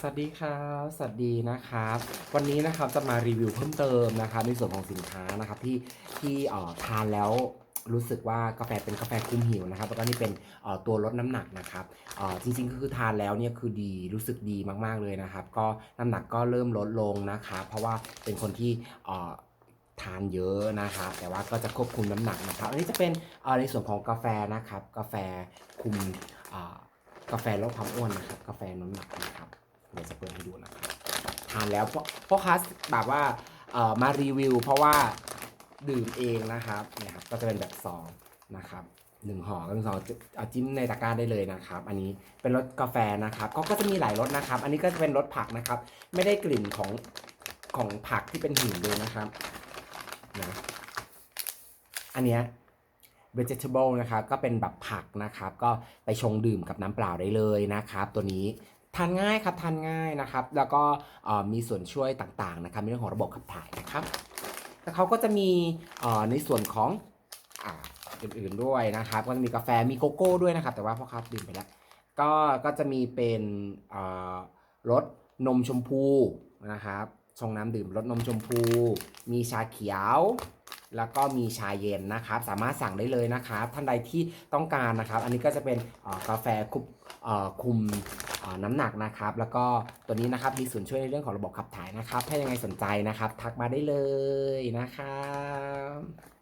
สวัสดีครับ สวัสดีนะครับ วันนี้นะครับจะมารีวิวเพิ่มเติมนะครับในส่วนของสินค้านะครับที่ที่เอ่อทานแล้วรู้สึกว่ากาแฟเป็นกาแฟคุมหิวนะครับแล้วก็นี่เป็นตัวลดน้ำหนักนะครับจริงๆก็คือทานแล้วเนี่ยคือดีรู้สึกดีมากๆเลยนะครับ ก็น้ำหนักก็เริ่มลดลงนะครับเพราะว่าเป็นคนที่ทานเยอะนะครับแต่ว่าก็จะควบคุมน้ำหนักนะครับอันนี้จะเป็นในส่วนของกาแฟนะครับ กาแฟคุมกาแฟลดความอ้วนนะครับ กาแฟน้ำหนักนะ เดี๋ยวจะเปิดให้ดูนะครับทานแล้วเพราะเพราะคัสแบบว่าเอ่อมารีวิว เพราะว่าดื่มเองนะครับนี่ยครับ ก็จะเป็นแบบซองนะครับหนึ่งห่อก็เป็นซองเอาจิ้มในตะกร้าได้เลยนะครับ อันนี้เป็นรสกาแฟนะครับก็ก็จะมีหลายรสนะครับ อันนี้ก็จะเป็นรสผักนะครับ ไม่ได้กลิ่นของของผักที่เป็นหินเลยนะครับนะอันเนี้ย vegetable นะครับก็เป็นแบบผักนะครับ ก็ไปชงดื่มกับน้ำเปล่าได้เลยนะครับ ตัวนี้ ทานง่ายครับทานง่ายนะครับ แล้วก็มีส่วนช่วยต่างๆนะครับในเรื่องของระบบขับถ่ายนะครับแล้วเขาก็จะมีในส่วนของอื่นๆด้วยนะครับ ก็จะมีกาแฟมีโกโก้ด้วยนะครับ แต่ว่าพ่อครับดื่มไปแล้วก็ก็จะมีเป็นรสนมชมพูนะครับชงน้ำดื่มรสนมชมพู มีชาเขียว แล้วก็มีชาเย็นนะครับ สามารถสั่งได้เลยนะครับ ท่านใดที่ต้องการนะครับ อันนี้ก็จะเป็นกาแฟคุมคุม น้ำหนักนะครับ แล้วก็ตัวนี้นะครับมีส่วนช่วยในเรื่องของระบบขับถ่ายนะครับ ถ้ายังไงสนใจนะครับ ทักมาได้เลยนะครับ